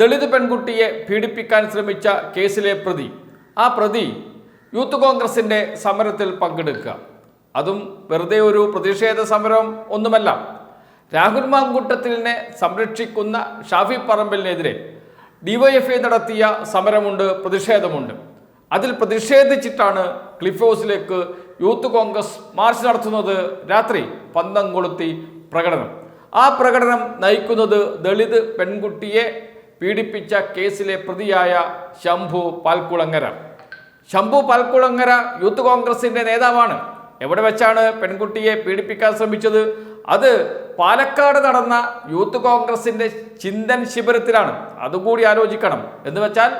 ദളിത് പെൺകുട്ടിയെ പീഡിപ്പിക്കാൻ ശ്രമിച്ച കേസിലെ പ്രതി. ആ പ്രതി യൂത്ത് കോൺഗ്രസിന്റെ സമരത്തിൽ പങ്കെടുക്കുക. അതും വെറുതെ ഒരു പ്രതിഷേധ സമരം ഒന്നുമല്ല. രാഹുൽ മാങ്കൂട്ടത്തിലിനെ സംരക്ഷിക്കുന്ന ഷാഫി പറമ്പലിനെതിരെ ഡിവൈഎഫ്ഐ നടത്തിയ സമരമുണ്ട് പ്രതിഷേധമുണ്ട്. അതിൽ പ്രതിഷേധിച്ചിട്ടാണ് ക്ലിഫ് ഹൗസിലേക്ക് യൂത്ത് കോൺഗ്രസ് മാർച്ച് നടത്തുന്നത് രാത്രി പന്തം കൊളുത്തി പ്രകടനം. ആ പ്രകടനം നയിക്കുന്നത് ദളിത് പെൺകുട്ടിയെ പീഡിപ്പിച്ച കേസിലെ പ്രതിയായ ശംഭു പാൽക്കുളങ്ങര. ശംഭു പാൽക്കുളങ്ങര യൂത്ത് കോൺഗ്രസിന്റെ നേതാവാണ്. എവിടെ വെച്ചാണ് പെൺകുട്ടിയെ പീഡിപ്പിക്കാൻ ശ്രമിച്ചത്? അത് പാലക്കാട് നടന്ന യൂത്ത് കോൺഗ്രസിന്റെ ചിന്തൻ ശിബിരത്തിലാണ്. അതുകൂടി ആലോചിക്കണം. എന്ന് വെച്ചാൽ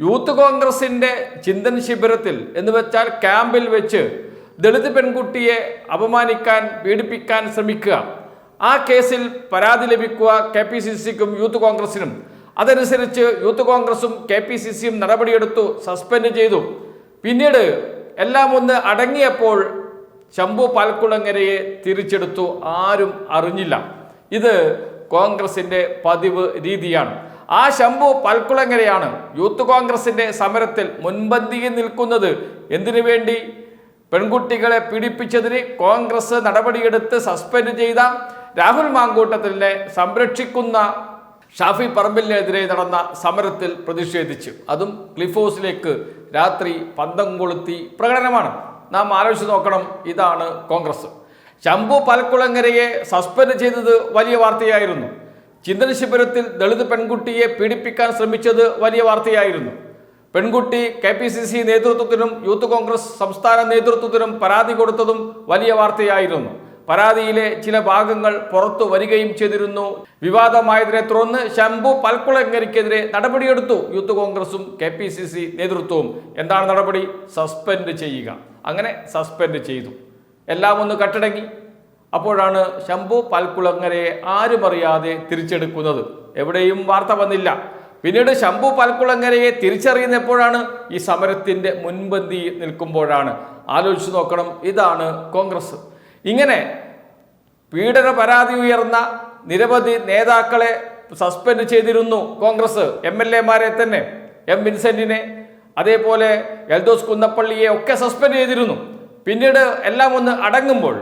യൂത്ത് കോൺഗ്രസിന്റെ ചിന്തൻ ശിബിരത്തിൽ എന്ന് വെച്ചാൽ ക്യാമ്പിൽ വെച്ച് ദളിത് പെൺകുട്ടിയെ അപമാനിക്കാൻ പീഡിപ്പിക്കാൻ ശ്രമിക്കുക. ആ കേസിൽ പരാതി ലഭിക്കുക കെ പി സി സിക്കും യൂത്ത് കോൺഗ്രസിനും. അതനുസരിച്ച് യൂത്ത് കോൺഗ്രസും കെ പി സി സിയും നടപടിയെടുത്തു സസ്പെൻഡ് ചെയ്തു. പിന്നീട് എല്ലാം ഒന്ന് അടങ്ങിയപ്പോൾ ശംഭു പാൽക്കുളങ്ങരയെ തിരിച്ചെടുത്തു ആരും അറിഞ്ഞില്ല. ഇത് കോൺഗ്രസിന്റെ പതിവ് രീതിയാണ്. ആ ശംഭു പൽക്കുളങ്ങരയാണ് യൂത്ത് കോൺഗ്രസിന്റെ സമരത്തിൽ മുൻപന്തിയിൽ നിൽക്കുന്നത്. എന്തിനു വേണ്ടി? പെൺകുട്ടികളെ പീഡിപ്പിച്ചതിന് കോൺഗ്രസ് നടപടിയെടുത്ത് സസ്പെൻഡ് ചെയ്ത രാഹുൽ മാങ്കൂട്ടത്തിനെ സംരക്ഷിക്കുന്ന ഷാഫി പറമ്പിലിനെതിരെ നടന്ന സമരത്തിൽ പ്രതിഷേധിച്ച്. അതും ക്ലിഫ് ഹൗസിലേക്ക് രാത്രി പന്തം കൊളുത്തി പ്രകടനമാണ്. നാം ആലോചിച്ച് നോക്കണം ഇതാണ് കോൺഗ്രസ്. ശംഭു പാൽക്കുളങ്ങരയെ സസ്പെൻഡ് ചെയ്തത് വലിയ വാർത്തയായിരുന്നു. ചിന്തന ശിബിരത്തിൽ ദളിത് പെൺകുട്ടിയെ പീഡിപ്പിക്കാൻ ശ്രമിച്ചത് വലിയ വാർത്തയായിരുന്നു. പെൺകുട്ടി കെ പി സി സി നേതൃത്വത്തിനും യൂത്ത് കോൺഗ്രസ് സംസ്ഥാന നേതൃത്വത്തിനും പരാതി കൊടുത്തതും വലിയ വാർത്തയായിരുന്നു. പരാതിയിലെ ചില ഭാഗങ്ങൾ പുറത്തു വരികയും ചെയ്തിരുന്നു. വിവാദമായതിനെ തുടർന്ന് ശംഭു പൽക്കുളങ്ങരിക്കെതിരെ നടപടിയെടുത്തു. യൂത്ത് കോൺഗ്രസും കെ പി സി സി നേതൃത്വവും. എന്താണ് നടപടി? സസ്പെൻഡ് ചെയ്യുക. അങ്ങനെ സസ്പെൻഡ് ചെയ്തു. എല്ലാം ഒന്ന് കട്ടടങ്ങി. അപ്പോഴാണ് ശംഭു പൽക്കുളങ്ങരയെ ആരും അറിയാതെ തിരിച്ചെടുക്കുന്നത്. എവിടെയും വാർത്ത വന്നില്ല. പിന്നീട് ശംഭു പൽക്കുളങ്ങരയെ തിരിച്ചറിയുന്ന എപ്പോഴാണ് ഈ സമരത്തിന്റെ മുൻപന്തി നിൽക്കുമ്പോഴാണ്. ആലോചിച്ച് നോക്കണം. ഇതാണ് കോൺഗ്രസ്. ഇങ്ങനെ പീഡന പരാതി ഉയർന്ന നിരവധി നേതാക്കളെ സസ്പെൻഡ് ചെയ്തിരുന്നു കോൺഗ്രസ് എം എൽ എമാരെ തന്നെ എം വിൻസെന്റിനെ. അതേപോലെ എൽദോസ് കുന്നപ്പള്ളിയെ ഒക്കെ സസ്പെൻഡ് ചെയ്തിരുന്നു. പിന്നീട് എല്ലാം ഒന്ന് അടങ്ങുമ്പോൾ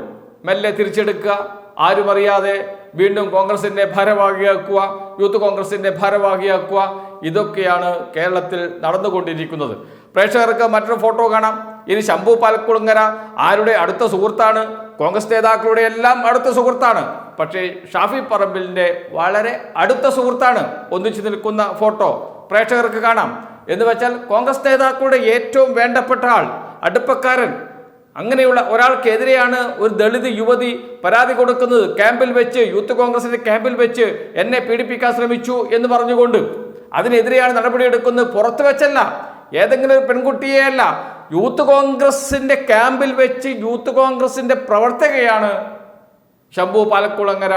മെല്ലെ തിരിച്ചെടുക്കുക ആരും അറിയാതെ വീണ്ടും കോൺഗ്രസിന്റെ ഭാരവാഹിയാക്കുക യൂത്ത് കോൺഗ്രസിന്റെ ഭാരവാഹിയാക്കുക ഇതൊക്കെയാണ് കേരളത്തിൽ നടന്നുകൊണ്ടിരിക്കുന്നത്. പ്രേക്ഷകർക്ക് മറ്റൊരു ഫോട്ടോ കാണാം. ഇനി ശംഭു പാലക്കുളങ്ങര ആരുടെ അടുത്ത സുഹൃത്താണ്? കോൺഗ്രസ് നേതാക്കളുടെ എല്ലാം അടുത്ത സുഹൃത്താണ്. പക്ഷേ ഷാഫി പറമ്പിലിന്റെ വളരെ അടുത്ത സുഹൃത്താണ് ഒന്നിച്ചു നിൽക്കുന്ന ഫോട്ടോ പ്രേക്ഷകർക്ക് കാണാം. എന്ന് വെച്ചാൽ കോൺഗ്രസ് നേതാക്കളുടെ ഏറ്റവും വേണ്ടപ്പെട്ട ആൾ അടുപ്പക്കാരൻ അങ്ങനെയുള്ള ഒരാൾക്കെതിരെയാണ് ഒരു ദളിത് യുവതി പരാതി കൊടുക്കുന്നത്. ക്യാമ്പിൽ വെച്ച് യൂത്ത് കോൺഗ്രസിന്റെ ക്യാമ്പിൽ വെച്ച് എന്നെ പീഡിപ്പിക്കാൻ ശ്രമിച്ചു എന്ന് പറഞ്ഞുകൊണ്ട് അതിനെതിരെയാണ് നടപടിയെടുക്കുന്നത്. പുറത്തു വെച്ചല്ല ഏതെങ്കിലും ഒരു പെൺകുട്ടിയെയല്ല യൂത്ത് കോൺഗ്രസിന്റെ ക്യാമ്പിൽ വെച്ച് യൂത്ത് കോൺഗ്രസിന്റെ പ്രവർത്തകയാണ് ശംഭു പാലക്കുളങ്ങര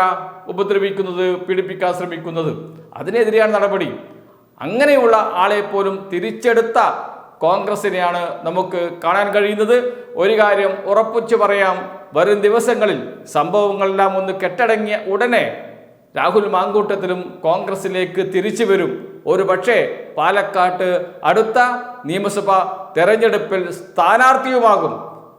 ഉപദ്രവിക്കുന്നത് പീഡിപ്പിക്കാൻ ശ്രമിക്കുന്നത്. അതിനെതിരെയാണ് നടപടി. അങ്ങനെയുള്ള ആളെ പോലും തിരിച്ചെടുത്ത കോൺഗ്രസിനെയാണ് നമുക്ക് കാണാൻ കഴിയുന്നത്. ഒരു കാര്യം ഉറപ്പിച്ചു പറയാം വരും ദിവസങ്ങളിൽ സംഭവങ്ങളെല്ലാം ഒന്ന് കെട്ടടങ്ങിയ ഉടനെ രാഹുൽ മാങ്കൂട്ടത്തിലും കോൺഗ്രസിലേക്ക് തിരിച്ചു വരും. ഒരു പക്ഷേ പാലക്കാട്ട് അടുത്ത നിയമസഭാ തെരഞ്ഞെടുപ്പിൽ സ്ഥാനാർത്ഥിയുമാകും.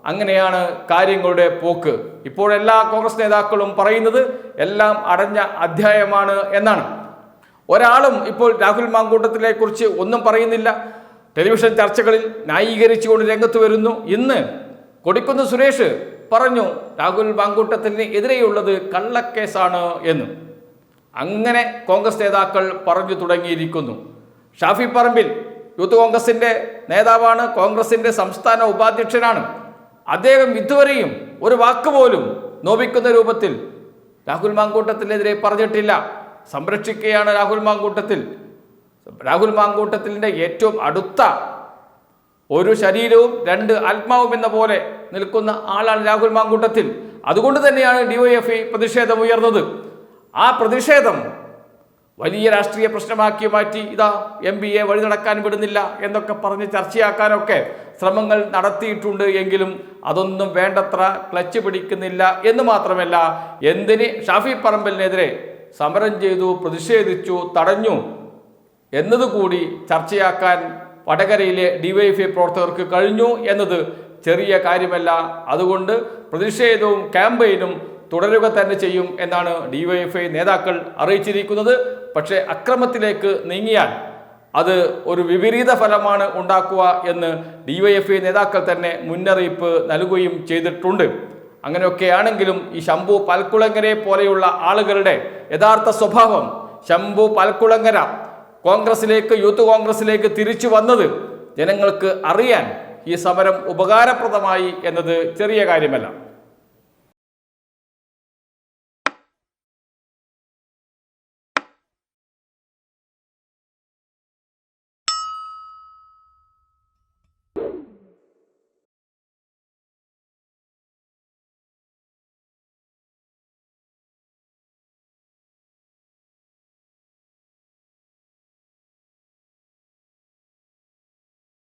അങ്ങനെയാണ് കാര്യങ്ങളുടെ പോക്ക്. ഇപ്പോൾ എല്ലാ കോൺഗ്രസ് നേതാക്കളും പറയുന്നത് എല്ലാം അടഞ്ഞ അധ്യായമാണ് എന്നാണ്. ഒരാളും ഇപ്പോൾ രാഹുൽ മാങ്കൂട്ടത്തിനെ കുറിച്ച് ഒന്നും പറയുന്നില്ല. ടെലിവിഷൻ ചർച്ചകളിൽ ന്യായീകരിച്ചുകൊണ്ട് രംഗത്ത് വരുന്നു. ഇന്ന് കൊടിക്കുന്ന് സുരേഷ് പറഞ്ഞു രാഹുൽ മാങ്കൂട്ടത്തിന് എതിരെയുള്ളത് കള്ളക്കേസാണ് എന്ന്. അങ്ങനെ കോൺഗ്രസ് നേതാക്കൾ പറഞ്ഞു തുടങ്ങിയിരിക്കുന്നു. ഷാഫി പറമ്പിൽ യൂത്ത് കോൺഗ്രസിന്റെ നേതാവാണ് കോൺഗ്രസിന്റെ സംസ്ഥാന ഉപാധ്യക്ഷനാണ്. അദ്ദേഹം ഇതുവരെയും ഒരു വാക്ക് പോലും നോവിക്കുന്ന രൂപത്തിൽ രാഹുൽ മാങ്കൂട്ടത്തിനെതിരെ പറഞ്ഞിട്ടില്ല. സംരക്ഷിക്കുകയാണ് രാഹുൽ മാങ്കൂട്ടത്തിൽ. രാഹുൽ മാങ്കൂട്ടത്തിന്റെ ഏറ്റവും അടുത്ത ഒരു ശരീരവും രണ്ട് ആത്മാവും എന്ന പോലെ നിൽക്കുന്ന ആളാണ് രാഹുൽ മാങ്കൂട്ടത്തിൽ. അതുകൊണ്ട് തന്നെയാണ് ഡിവൈഎഫ്ഐ പ്രതിഷേധം ഉയർന്നത് ആ പ്രതിഷേധം വലിയ രാഷ്ട്രീയ പ്രശ്നമാക്കി മാറ്റി ഇതാ എം ബി എ വഴി നടക്കാൻ വിടുന്നില്ല എന്നൊക്കെ പറഞ്ഞ് ചർച്ചയാക്കാനൊക്കെ ശ്രമങ്ങൾ നടത്തിയിട്ടുണ്ട് എങ്കിലും അതൊന്നും വേണ്ടത്ര ക്ലച്ച് പിടിക്കുന്നില്ല എന്ന് മാത്രമല്ല എന്തിന് ഷാഫി പറമ്പലിനെതിരെ സമരം ചെയ്തു പ്രതിഷേധിച്ചു തടഞ്ഞു എന്നതുകൂടി ചർച്ചയാക്കാൻ വടകരയിലെ ഡിവൈഎഫ്ഐ പ്രവർത്തകർക്ക് കഴിഞ്ഞു എന്നത് ചെറിയ കാര്യമല്ല. അതുകൊണ്ട് പ്രതിഷേധവും ക്യാമ്പയിനും തുടരുക തന്നെ ചെയ്യും എന്നാണ് ഡിവൈഎഫ്ഐ നേതാക്കൾ അറിയിച്ചിരിക്കുന്നത്. പക്ഷേ അക്രമത്തിലേക്ക് നീങ്ങിയാൽ അത് ഒരു വിപരീത ഫലമാണ് ഉണ്ടാക്കുക എന്ന് ഡിവൈഎഫ്ഐ നേതാക്കൾ തന്നെ മുന്നറിയിപ്പ് നൽകുകയും ചെയ്തിട്ടുണ്ട്. അങ്ങനെയൊക്കെയാണെങ്കിലും ഈ ശംഭു പൽക്കുളങ്ങരെ പോലെയുള്ള ആളുകളുടെ യഥാർത്ഥ സ്വഭാവം ശംഭു പൽക്കുളങ്ങര കോൺഗ്രസിലേക്ക് യൂത്ത് കോൺഗ്രസിലേക്ക് തിരിച്ചു വന്നത് ജനങ്ങൾക്ക് അറിയാൻ ഈ സമരം ഉപകാരപ്രദമായി എന്നത് ചെറിയ കാര്യമല്ല.